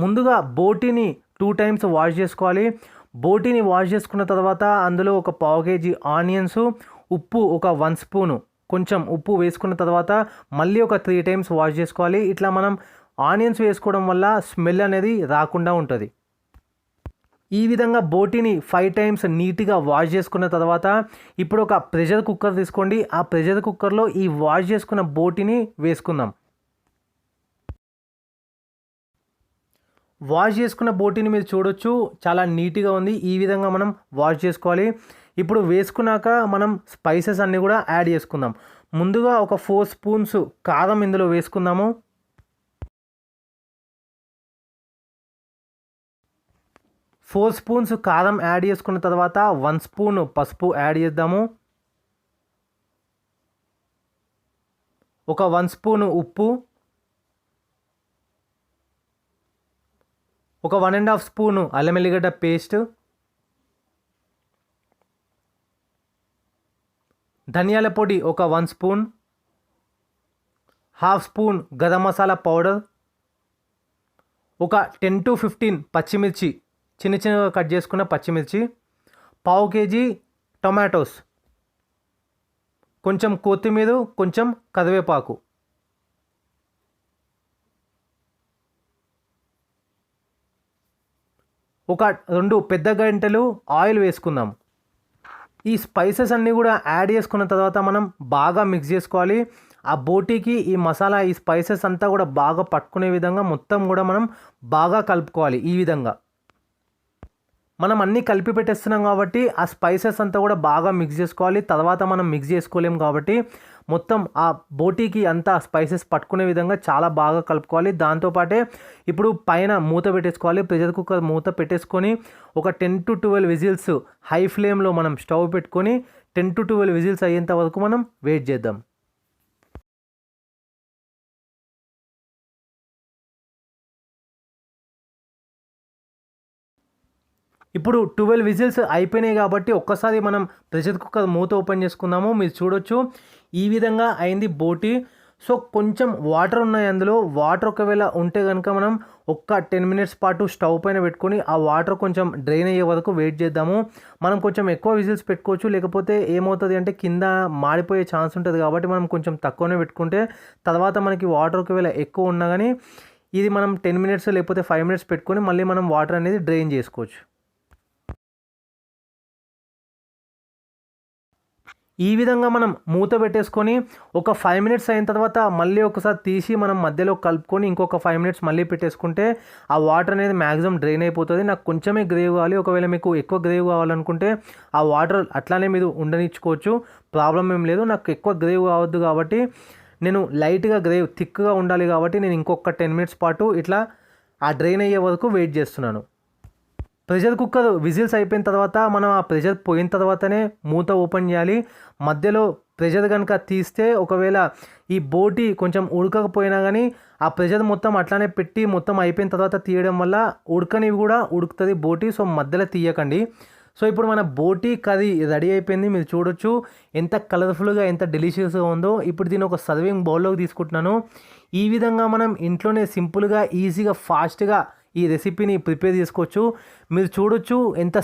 ముందుగా బోటిని two times wash చేసుకోవాలి. బోటిని wash చేసుకున్న తర్వాత అందులో ఒక పావు కేజీ ఆనియన్స్ ఉప్పు ఒక వన్ స్పూను. కొంచెం ఉప్పు వేసుకున్న తర్వాత మళ్ళీ ఒక త్రీ టైమ్స్ వాష్ చేసుకోవాలి. ఇట్లా మనం ఆనియన్స్ వేసుకోవడం వల్ల స్మెల్ అనేది రాకుండా ఉంటుంది. ఈ విధంగా బోటిని ఫైవ్ టైమ్స్ నీట్గా వాష్ చేసుకున్న తర్వాత ఇప్పుడు ఒక ప్రెషర్ కుక్కర్ తీసుకోండి. ఆ ప్రెషర్ కుక్కర్లో ఈ వాష్ చేసుకున్న బోటిని వేసుకుందాం. వాష్ చేసుకున్న బోటీని మీరు చూడొచ్చు. చాలా నీట్గా ఉంది. ఈ విధంగా మనం వాష్ చేసుకోవాలి. ఇప్పుడు వేసుకున్నాక మనం స్పైసెస్ అన్నీ కూడా యాడ్ చేసుకుందాం. ముందుగా ఒక ఫోర్ స్పూన్స్ కారం ఇందులో వేసుకుందాము. ఫోర్ స్పూన్స్ కారం యాడ్ చేసుకున్న తర్వాత వన్ స్పూన్ పసుపు యాడ్ చేద్దాము. ఒక వన్ స్పూన్ ఉప్పు. ఒక వన్ అండ్ హాఫ్ స్పూను అల్లం ఎల్లిగడ్డ పేస్ట్ ధనియాల పొడి ఒక one spoon half spoon garam masala powder ఒక టెన్ టు ఫిఫ్టీన్ పచ్చిమిర్చి చిన్న చిన్నగా కట్ చేసుకున్న పచ్చిమిర్చి. పావు కేజీ టొమాటోస్ కొంచెం కొత్తిమీర కొంచెం కరివేపాకు. ఒక రెండు పెద్ద గంటలు ఆయిల్ వేసుకుందాం. ఈ స్పైసెస్ అన్నీ కూడా యాడ్ చేసుకున్న తర్వాత మనం బాగా మిక్స్ చేసుకోవాలి. ఆ బోటీకి ఈ మసాలా ఈ స్పైసెస్ అంతా కూడా బాగా పట్టుకునే విధంగా మొత్తం కూడా మనం బాగా కలుపుకోవాలి ఈ విధంగా. మనం అన్నీ కలిపి పెట్టేస్తున్నాం కాబట్టి ఆ స్పైసెస్ అంతా కూడా బాగా మిక్స్ చేసుకోవాలి. తర్వాత మనం మిక్స్ చేసుకోలేం కాబట్టి మొత్తం ఆ బోటీకి అంతా స్పైసెస్ పట్టుకునే విధంగా చాలా బాగా కలుపుకోవాలి. దాంతోపాటే ఇప్పుడు పైన మూత పెట్టేసుకోవాలి. ప్రెషర్ కుక్కర్ మూత పెట్టేసుకొని ఒక ten to twelve whistles high ఫ్లేమ్లో మనం స్టవ్ పెట్టుకొని టెన్ టు ట్వెల్వ్ విజిల్స్ అయ్యేంత వరకు మనం వెయిట్ చేద్దాం. ఇప్పుడు ట్వెల్వ్ విజిల్స్ అయిపోయినాయి కాబట్టి ఒక్కసారి మనం ప్రెషర్ కుక్కర్ మూత ఓపెన్ చేసుకుందాము. మీరు చూడొచ్చు ఈ విధంగా అయింది బోటి. సో కొంచెం వాటర్ ఉన్నాయి అందులో. వాటర్ ఒకవేళ ఉంటే కనుక మనం ఒక్క టెన్ మినిట్స్ పాటు స్టవ్ పైన పెట్టుకొని ఆ వాటర్ కొంచెం డ్రైన్ అయ్యే వరకు వెయిట్ చేద్దాము. మనం కొంచెం ఎక్కువ విజిల్స్ పెట్టుకోవచ్చు లేకపోతే ఏమవుతుంది అంటే కింద మాడిపోయే ఛాన్స్ ఉంటుంది కాబట్టి మనం కొంచెం తక్కువనే పెట్టుకుంటే. తర్వాత మనకి వాటర్ ఒకవేళ ఎక్కువ ఉన్నా కానీ ఇది మనం టెన్ మినిట్స్ లేకపోతే ఫైవ్ మినిట్స్ పెట్టుకొని మళ్ళీ మనం వాటర్ అనేది డ్రైన్ చేసుకోవచ్చు. ఈ విధంగా మనం మూత పెట్టేసుకొని ఒక ఫైవ్ మినిట్స్ అయిన తర్వాత మళ్ళీ ఒకసారి తీసి మనం మధ్యలో కలుపుకొని ఇంకొక ఫైవ్ మినిట్స్ మళ్ళీ పెట్టేసుకుంటే ఆ వాటర్ అనేది మ్యాక్సిమం డ్రైన్ అయిపోతుంది. నాకు కొంచెమే గ్రేవ్ కావాలి. ఒకవేళ మీకు ఎక్కువ గ్రేవ్ కావాలనుకుంటే ఆ వాటర్ అట్లానే మీరు ఉండనిచ్చుకోవచ్చు. ప్రాబ్లం ఏం లేదు. నాకు ఎక్కువ గ్రేవ్ కావద్దు కాబట్టి నేను లైట్గా గ్రేవ్ థిక్గా ఉండాలి కాబట్టి నేను ఇంకొక టెన్ మినిట్స్ పాటు ఇట్లా ఆ డ్రైన్ అయ్యే వరకు వెయిట్ చేస్తున్నాను. ప్రెషర్ కుక్కర్ విజిల్స్ అయిపోయిన తర్వాత మనం ఆ ప్రెషర్ పోయిన తర్వాతనే మూత ఓపెన్ చేయాలి. మధ్యలో ప్రెషర్ కనుక తీస్తే ఒకవేళ ఈ బోటి కొంచెం ఉడకకపోయినా కానీ ఆ ప్రెషర్ మొత్తం అట్లానే పెట్టి మొత్తం అయిపోయిన తర్వాత తీయడం వల్ల ఉడకనివి కూడా ఉడుకుతుంది బోటి. సో మధ్యలో తీయకండి. సో ఇప్పుడు మన బోటి కర్రీ రెడీ అయిపోయింది. మీరు చూడొచ్చు ఎంత కలర్ఫుల్గా ఎంత డెలిషియస్గా ఉందో. ఇప్పుడు దీన్ని ఒక సర్వింగ్ బౌల్లోకి తీసుకుంటున్నాను. ఈ విధంగా మనం ఇంట్లోనే సింపుల్గా ఈజీగా ఫాస్ట్గా ఈ రెసిపీని ప్రిపేర్ చేసుకోవచ్చు. మీరు చూడొచ్చు ఎంత